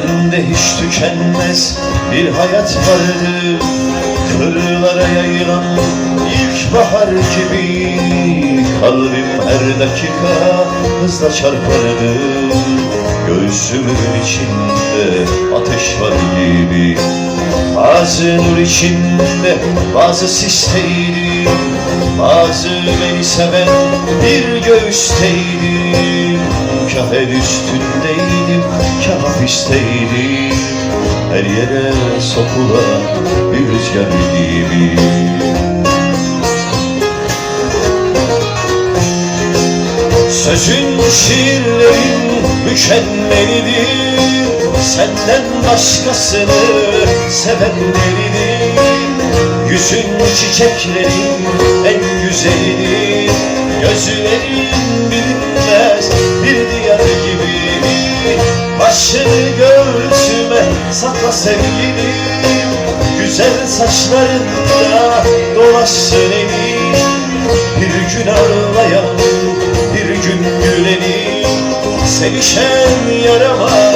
Kalbimde hiç tükenmez bir hayat vardı. Kırlara yayılan ilkbahar gibi Kalbim her dakika hızla çarpardı. Göğsümün içinde ateş var gibi Bazı nur içinde bazı sisteydi Bazı beni seven bir göğüsteydim Kah üstündeydim, kah hapisteydim. Her yere sokulan bir rüzgar gibi Sözün şiirlerin mükemmelidir Senden başkasını seven delidir Yüzün çiçeklerin en güzelidir Gözlerin Başını göğsüme sakla sevgilim Güzel saçlarında dolaşsın elim Bir gün ağlayan bir gün gülenim Sevişen gibi